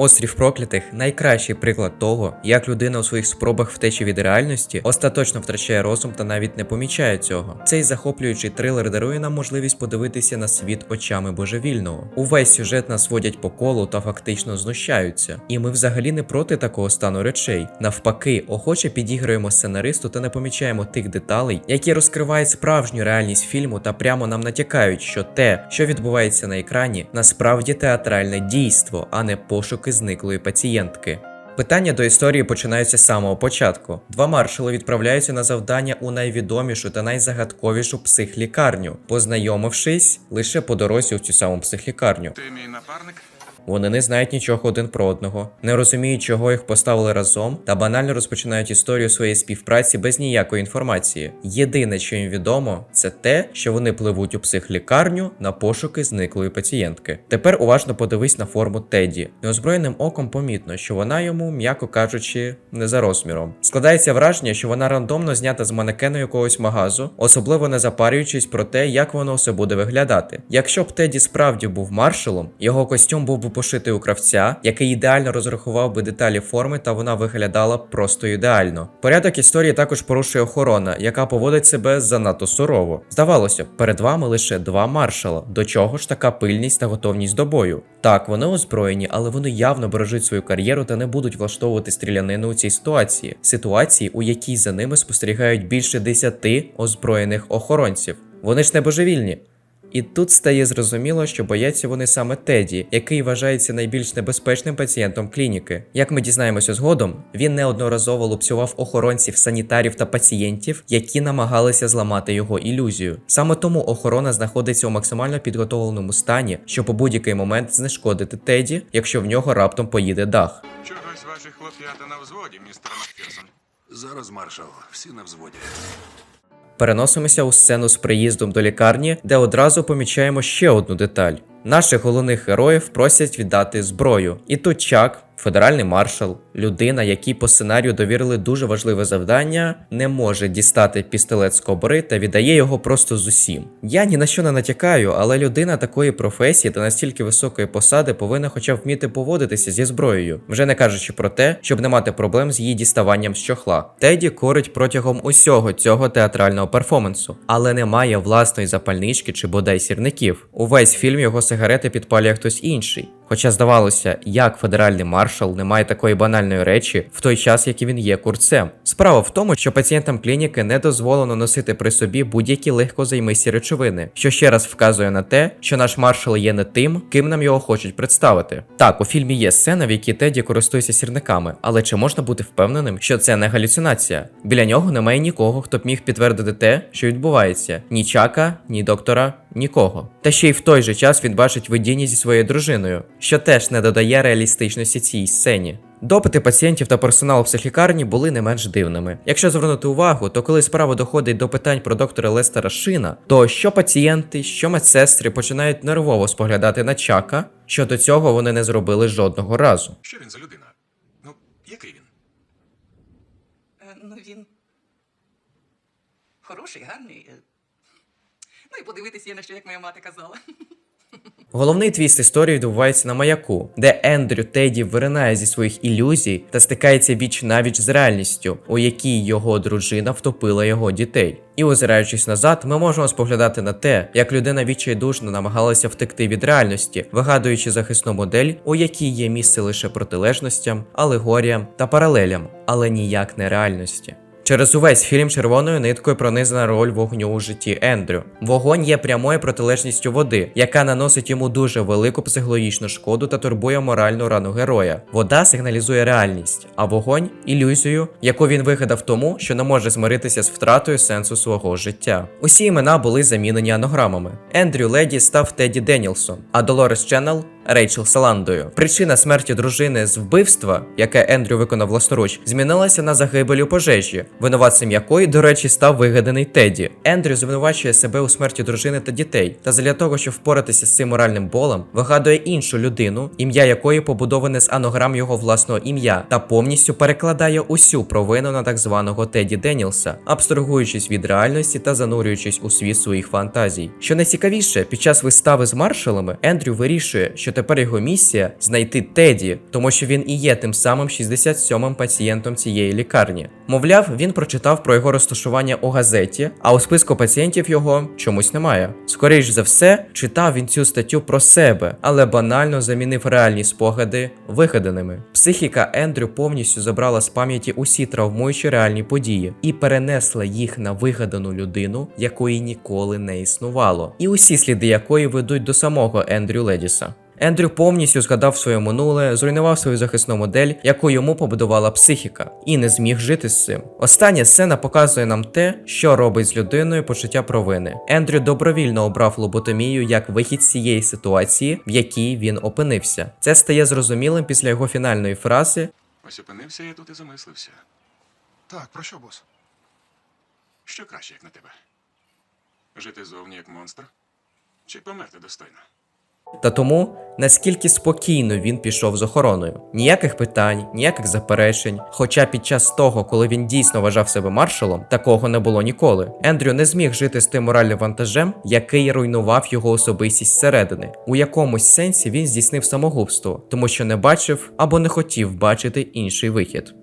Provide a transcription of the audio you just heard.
Острів проклятих найкращий приклад того, як людина у своїх спробах втечі від реальності остаточно втрачає розум та навіть не помічає цього. Цей захоплюючий трилер дарує нам можливість подивитися на світ очами божевільного. Увесь сюжет нас водять по колу та фактично знущаються. І ми взагалі не проти такого стану речей. Навпаки, охоче підіграємо сценаристу та не помічаємо тих деталей, які розкривають справжню реальність фільму та прямо нам натякають, що те, що відбувається на екрані, насправді театральне дійство, а не пошуки зниклої пацієнтки. Питання до історії починаються з самого початку. Два маршали відправляються на завдання у найвідомішу та найзагадковішу психлікарню, познайомившись лише по дорозі в цю саму психлікарню. Ти мій напарник? Вони не знають нічого один про одного, не розуміють, чого їх поставили разом, та банально розпочинають історію своєї співпраці без ніякої інформації. Єдине, що їм відомо, це те, що вони пливуть у психлікарню на пошуки зниклої пацієнтки. Тепер уважно подивись на форму Теді. Неозброєним оком помітно, що вона йому, м'яко кажучи, не за розміром. Складається враження, що вона рандомно знята з манекену якогось магазу, особливо не запарюючись про те, як воно все буде виглядати. Якщо б Теді справді був маршалом, його костюм був би пошитий у кравця, який ідеально розрахував би деталі форми, та вона виглядала просто ідеально. Порядок історії також порушує охорона, яка поводить себе занадто сурово. Здавалося, перед вами лише два маршала. До чого ж така пильність та готовність до бою? Так, вони озброєні, але вони явно бережуть свою кар'єру та не будуть влаштовувати стрілянину у цій ситуації. Ситуації, у якій за ними спостерігають більше десяти озброєних охоронців. Вони ж не божевільні. І тут стає зрозуміло, що бояться вони саме Теді, який вважається найбільш небезпечним пацієнтом клініки. Як ми дізнаємося згодом, він неодноразово лупцював охоронців, санітарів та пацієнтів, які намагалися зламати його ілюзію. Саме тому охорона знаходиться у максимально підготовленому стані, щоб у будь-який момент знешкодити Теді, якщо в нього раптом поїде дах. Чогось ваші хлоп'ята на взводі, містер Макферсон. Зараз, маршал, всі на взводі. Переносимося у сцену з приїздом до лікарні, де одразу помічаємо ще одну деталь. Наших головних героїв просять віддати зброю. І тут Чак, федеральний маршал, людина, якій по сценарію довірили дуже важливе завдання, не може дістати пістолет з кобри та віддає його просто з усім. Я ні на що не натякаю, але людина такої професії та настільки високої посади повинна хоча б вміти поводитися зі зброєю, вже не кажучи про те, щоб не мати проблем з її діставанням з чохла. Теді корить протягом усього цього театрального перформансу, але не має власної запальнички чи бодай сірників. Увесь фільм його сигарети підпалює хтось інший. Хоча здавалося, як федеральний маршал не має такої банальної речі в той час, як і він є курцем. Справа в тому, що пацієнтам клініки не дозволено носити при собі будь-які легкозаймисті речовини, що ще раз вказує на те, що наш маршал є не тим, ким нам його хочуть представити. Так, у фільмі є сцена, в якій Теді користується сірниками, але чи можна бути впевненим, що це не галюцинація? Біля нього немає нікого, хто б міг підтвердити те, що відбувається: ні чака, ні доктора, нікого. Та ще й в той же час він бачить видіння зі своєю дружиною, що теж не додає реалістичності цій сцені. Допити пацієнтів та персоналу психлікарні були не менш дивними. Якщо звернути увагу, то коли справа доходить до питань про доктора Лестера Шина, то що пацієнти, що медсестри починають нервово споглядати на чака, що до цього вони не зробили жодного разу. Що він за людина? Ну, який він? Е, Ну, він хороший, гарний. е. Ну і подивитись є на що, як моя мати казала. Головний твіст історії відбувається на маяку, де Ендрю Теді виринає зі своїх ілюзій та стикається віч навіч з реальністю, у якій його дружина втопила його дітей. І озираючись назад, ми можемо споглядати на те, як людина відчайдушно намагалася втекти від реальності, вигадуючи захисну модель, у якій є місце лише протилежностям, алегоріям та паралелям, але ніяк не реальності. Через увесь фільм червоною ниткою пронизана роль вогню у житті Ендрю. Вогонь є прямою протилежністю води, яка наносить йому дуже велику психологічну шкоду та турбує моральну рану героя. Вода сигналізує реальність, а вогонь ілюзію, яку він вигадав тому, що не може змиритися з втратою сенсу свого життя. Усі імена були замінені анограмами. Ендрю Леді став Теді Денілсон, а Долорес Ченнел Рейчел Саландою. Причина смерті дружини з вбивства, яке Ендрю виконав власноруч, змінилася на загибель у пожежі, винуватцем якої, до речі, став вигаданий Теді. Ендрю звинувачує себе у смерті дружини та дітей, та для того, щоб впоратися з цим моральним болем, вигадує іншу людину, ім'я якої побудоване з анограм його власного ім'я, та повністю перекладає усю провину на так званого Теді Денілса, абстрагуючись від реальності та занурюючись у світ своїх фантазій. Що найцікавіше, під час вистави з маршалами Ендрю вирішує, що тепер його місія знайти Теді, тому що він і є тим самим 67-м пацієнтом цієї лікарні. Мовляв, він прочитав про його розташування у газеті, а у списку пацієнтів його чомусь немає. Скоріш за все, читав він цю статтю про себе, але банально замінив реальні спогади вигаданими. Психіка Ендрю повністю забрала з пам'яті усі травмуючі реальні події і перенесла їх на вигадану людину, якої ніколи не існувало, і усі сліди якої ведуть до самого Ендрю Ледіса. Ендрю повністю згадав своє минуле, зруйнував свою захисну модель, яку йому побудувала психіка, і не зміг жити з цим. Остання сцена показує нам те, що робить з людиною почуття провини. Ендрю добровільно обрав лоботомію як вихід з цієї ситуації, в якій він опинився. Це стає зрозумілим після його фінальної фрази, Ось опинився я тут і замислився. Так, про що, бос? Що краще, як на тебе? Жити зовні як монстр? Чи померти достойно? Та тому, наскільки спокійно він пішов з охороною. Ніяких питань, ніяких заперечень. Хоча під час того, коли він дійсно вважав себе маршалом, такого не було ніколи. Ендрю не зміг жити з тим моральним вантажем, який руйнував його особистість зсередини. У якомусь сенсі він здійснив самогубство, тому що не бачив або не хотів бачити інший вихід.